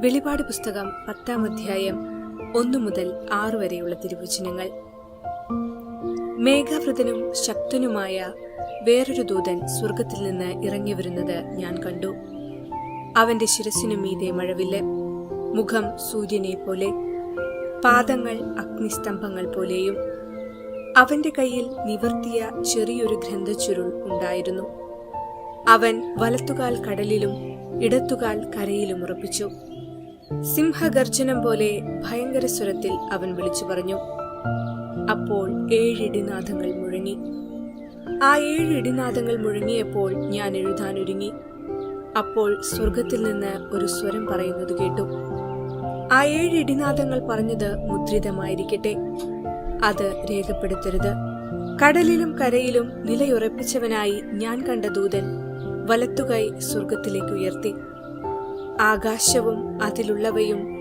വെളിപാട് പുസ്തകം പത്താം അധ്യായം ഒന്നു മുതൽ ആറു വരെയുള്ള തിരുവചനങ്ങൾ. മേഘാവൃതനും ശക്തനുമായ വേറൊരു ദൂതൻ സ്വർഗത്തിൽ നിന്ന് ഇറങ്ങി വരുന്നത് ഞാൻ കണ്ടു. അവന്റെ ശിരസിനു മീതെ മഴവില്ല്. മുഖം സൂര്യനെ പോലെ പാദങ്ങൾ അഗ്നിസ്തംഭങ്ങൾ പോലെയും. അവന്റെ കയ്യിൽ നിവർത്തിയ ചെറിയൊരു ഗ്രന്ഥച്ചുരുൾ ഉണ്ടായിരുന്നു. അവൻ വലത്തുകാൽ കടലിലും ഇടത്തുകാൽ കരയിലും ഉറപ്പിച്ചു. സിംഹഗർജനം പോലെ ഭയങ്കര സ്വരത്തിൽ അവൻ വിളിച്ചു പറഞ്ഞു. അപ്പോൾ ഏഴ് ഇടിനാദങ്ങൾ മുഴങ്ങി. ആ ഏഴ് ഇടിനാദങ്ങൾ മുഴങ്ങിയപ്പോൾ ഞാൻ എഴുതാൻ ഒരുങ്ങി. അപ്പോൾ സ്വർഗത്തിൽ നിന്ന് ഒരു സ്വരം പറയുന്നത് കേട്ടു. ആ ഏഴ് ഇടിനാദങ്ങൾ പറഞ്ഞത് മുദ്രിതമായിരിക്കട്ടെ. അത് രേഖപ്പെടുത്തരുത്. കടലിലും കരയിലും നിലയുറപ്പിച്ചവനായി ഞാൻ കണ്ട ദൂതൻ വലത്തുകൈ സ്വർഗത്തിലേക്ക് ഉയർത്തി. ആകാശവും അതിലുള്ളവയും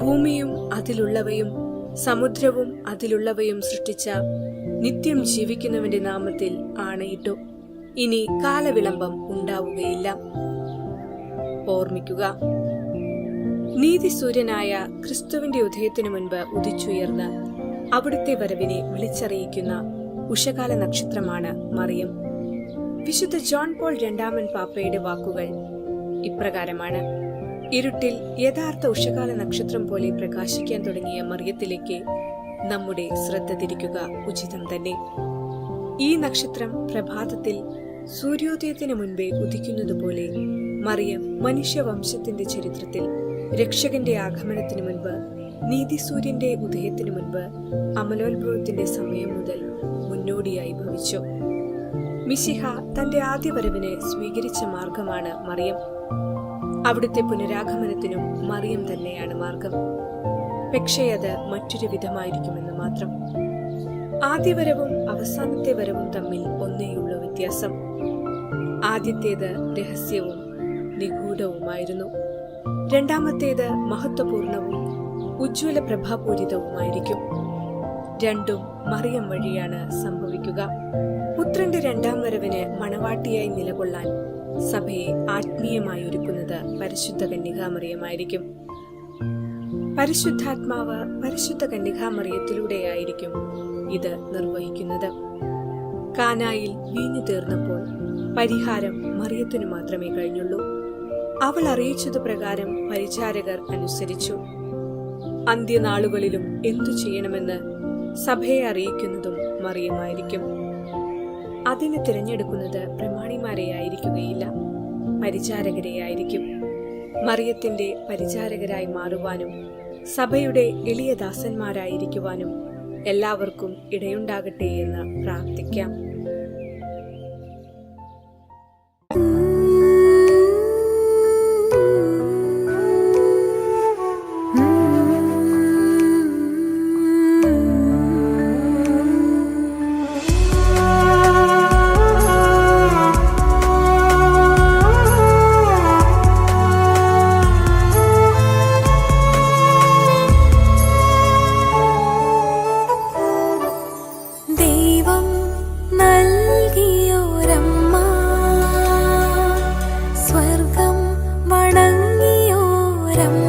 ഭൂമിയും അതിലുള്ളവയും സമുദ്രവും അതിലുള്ളവയും സൃഷ്ടിച്ച നിത്യം ജീവിക്കുന്നവന്റെ നാമത്തിൽ ആണയിട്ടു. ഇനി കാലവിളംബം ഉണ്ടാവുകയില്ല. ഓർമ്മിക്കുക നീതിസൂര്യനായ ക്രിസ്തുവിന്റെ ഉദയത്തിനു മുൻപ് ഉദിച്ചുയർന്ന് അവിടുത്തെ വരവിനെ വിളിച്ചറിയിക്കുന്ന ഉഷകാല നക്ഷത്രമാണ് മറിയം. വിശുദ്ധ ജോൺ പോൾ രണ്ടാമൻ പാപ്പയുടെ വാക്കുകൾ ഇപ്രകാരമാണ്. ഇരുട്ടിൽ യഥാർത്ഥ ഉഷകാല നക്ഷത്രം പോലെ പ്രകാശിക്കാൻ തുടങ്ങിയ മറിയത്തിലേക്ക് നമ്മുടെ ശ്രദ്ധ തിരിക്കുക ഉചിതം തന്നെ. ഈ നക്ഷത്രം പ്രഭാതത്തിൽ സൂര്യോദയത്തിന് മുൻപേ ഉദിക്കുന്നതുപോലെ മറിയം മനുഷ്യവംശത്തിന്റെ ചരിത്രത്തിൽ രക്ഷകന്റെ ആഗമനത്തിന് മുൻപ് നീതിസൂര്യന്റെ ഉദയത്തിന് മുൻപ് അമലോത്ഭവത്തിന്റെ സമയം മുതൽ മുന്നോടിയായി ഭവിച്ചു. മിശിഹ തന്റെ ആദ്യ വരവിനെ സ്വീകരിച്ച മാർഗമാണ് മറിയം. അവിടുത്തെ പുനരാഗമനത്തിനും മറിയം തന്നെയാണ് മാർഗം. പക്ഷേ അത് മറ്റൊരു വിധമായിരിക്കുമെന്ന് മാത്രം. ആദ്യവരവും അവസാനത്തെ വരവും തമ്മിൽ ഒന്നേയുള്ളൂ വ്യത്യാസം. ആദ്യത്തേത് രഹസ്യവും നിഗൂഢവുമായിരുന്നു. രണ്ടാമത്തേത് മഹത്വപൂർണവും ഉജ്ജ്വല പ്രഭാപൂരിതവുമായിരിക്കും. രണ്ടും മറിയം വഴിയാണ് സംഭവിക്കുക. പുത്രന്റെ രണ്ടാം വരവിന് മണവാട്ടിയായി നിലകൊള്ളാൻ സഭയെ ആത്മീയമായി ഒരുക്കുന്നത് പരിശുദ്ധ കന്യകാമറിയമായിരിക്കും. പരിശുദ്ധാത്മാവ് പരിശുദ്ധ കന്യകാമറിയത്തിലൂടെയായിരിക്കും ഇത് നിർവഹിക്കുന്നത്. കാനായിൽ വീഞ്ഞു തീർന്നപ്പോൾ പരിഹാരം മറിയത്തിനു മാത്രമേ കഴിഞ്ഞുള്ളൂ. അവൾ അറിയിച്ചത് പ്രകാരം പരിചാരകർ അനുസരിച്ചു. അന്ത്യനാളുകളിലും എന്തു ചെയ്യണമെന്ന് സഭയെ അറിയിക്കുന്നതും മറിയമായിരിക്കും. അതിന് തിരഞ്ഞെടുക്കുന്നത് പ്രമാണിമാരെ ആയിരിക്കുകയില്ല പരിചാരകരെ ആയിരിക്കും മറിയത്തിന്റെ പരിചാരകരായി മാറുവാനും സഭയുടെ എളിയ ദാസന്മാരായിരിക്കുവാനും എല്ലാവർക്കും ഇടയുണ്ടാകട്ടെ എന്ന് പ്രാർത്ഥിക്കാം. what I'm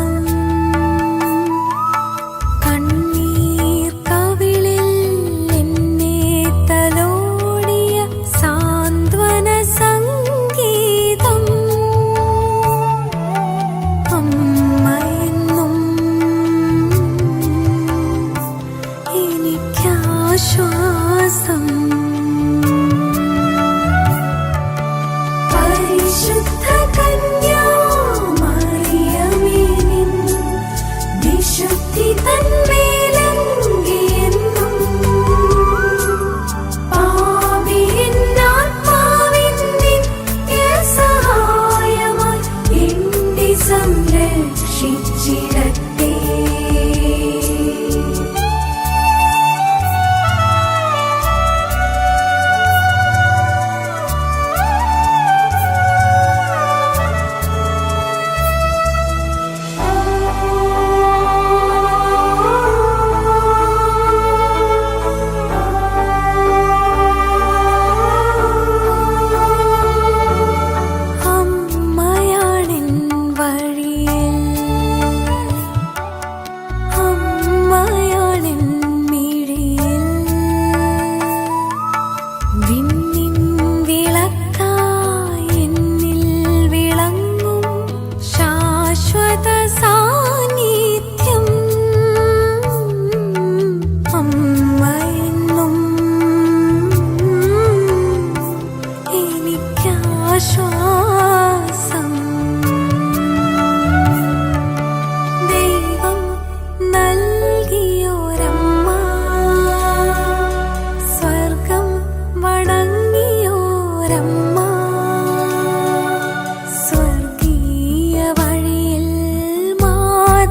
love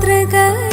മാതൃകയായി